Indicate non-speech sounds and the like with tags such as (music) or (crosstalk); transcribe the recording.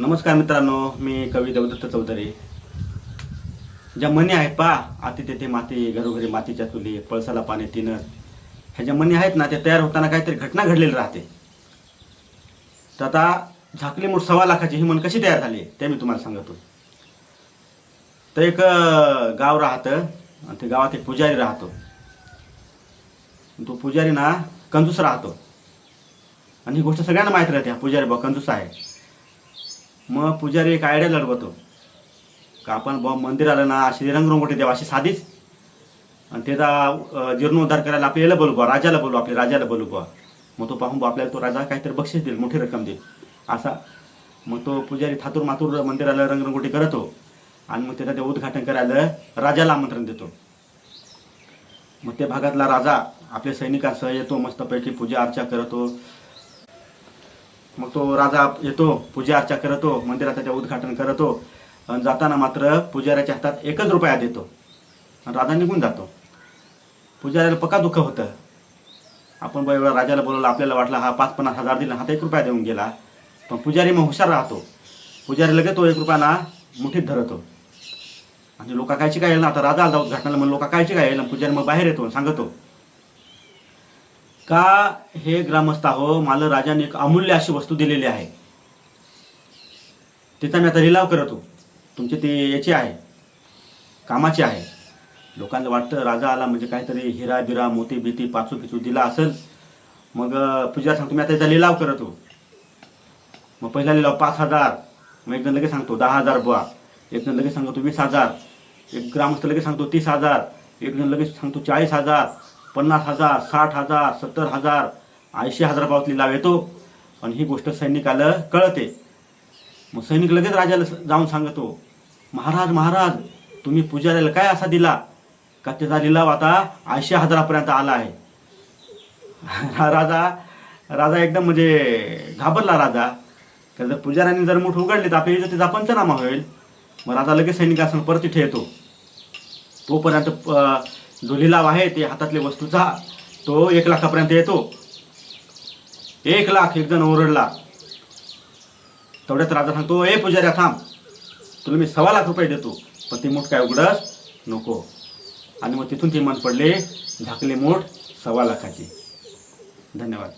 नमस्कार मित्रांनो मी कवी देवदत्त चौधरी. ज्या मनी आहेत पा आती तेथे माती घरोघरी मातीच्या चुली पळसाला पाणी तिनं. ह्या ज्या मनी आहेत ना ते तयार होताना काहीतरी घटना घडलेली राहते. तर आता झाकली मूठ सव्वा लाखाची ही मन कशी तयार झाली ते मी तुम्हाला सांगतो. तर एक गाव राहतं आणि ते गावात एक पुजारी राहतो. तो पुजारी ना कंजूस राहतो. आणि ही गोष्ट सगळ्यांना माहीत राहते हा पुजारी बा कंजूस आहे. मग पुजारी एक आयडिया लढवतो. का आपण बा मंदिर आलं ना अशी रंगरंगोटी देवा अशी साधीच. आणि त्याचा जीर्णोद्धार करायला आपल्याला बोलू बा राजाला बोलू आपल्या राजाला बोलू बा मग तो पाहून आपल्याला तो राजा काहीतरी बक्षीस देईल मोठी रक्कम देईल. असा. मग तो पुजारी थातूर मातूर मंदिराला रंगरंगोटी करतो. आणि मग त्याचं ते उद्घाटन करायला राजाला आमंत्रण देतो. मग त्या भागातला राजा आपल्या सैनिकांसह येतो मस्तपैकी पूजा अर्चा करतो. मग तो राजा येतो पूजा अर्चा करतो मंदिराचं ते उद्घाटन करतो. आणि जाताना मात्र पुजाऱ्याच्या हातात एकच रुपया देतो. आणि राजा निघून जातो. पुजाऱ्याला पक्का दुःख होतं. आपण बघ एवढा राजाला बोलवलं आपल्याला वाटलं हा पाच पन्नास हजार दिला हा एक रुपया देऊन गेला. पण पुजारी मग हुशार राहतो. पुजारी लगेच तो एक रुपया ना मुठीत धरतो. आणि लोका कायची काय येईल ना आता राजा आला उद्घाटनाला मग लोका कायची काय येईल पुजारी मग बाहेर येतो सांगतो. का हे ग्रामस्थ हो मला राजाने एक अमूल्य अशी वस्तू दिलेली आहे. तिचा मी आता लिलाव करतो. तुमची ती याची आहे. कामाची आहे. लोकांना वाटतं राजा आला म्हणजे काहीतरी हिरा बिरा मोती बिती पाचू पिचू दिला असेल. मग पूजा सांगतो मी आता त्याचा लिलाव करतो. मग पहिला लिलाव पाच हजार. मग एकदम लगेच सांगतो दहा हजार बुवा. एकदम लगेच सांगतो वीस हजार. एक ग्रामस्थ लगेच सांगतो तीस हजार. एक जण लगेच सांगतो चाळीस हजार. पन्नास हजार साठ हजार सत्तर हजार ऐंशी हजार लिलाव येतो. आणि ही गोष्ट सैनिकाला कळते. मग सैनिक लगेच राजाला जाऊन सांगतो महाराज महाराज तुम्ही पुजाऱ्याला काय असा दिला? का त्याचा लिलाव आता ऐंशी हजारापर्यंत आला आहे? (laughs) राजा राजा एकदम म्हणजे घाबरला राजा. का पुजाऱ्याने पुजाऱ्यांनी जर मोठ उघडली तर आपल्या त्याचा पंचनामा होईल. मग राजा लगेच सैनिकासमोर परत तिथे येतो तोपर्यंत जो लिलाव आहे ते हातातल्या वस्तूचा तो एक लाखापर्यंत येतो. एक लाख एक जण ओरडला. तेवढ्यात राजा सांगतो ए पुजाऱ्या थांब. तुला मी सव्वा लाख रुपये देतो पण ती मूठ काय उघडस? नको. आणि मग तिथून ती मन पडले झाकले मोठ सव्वा लाखाची. धन्यवाद.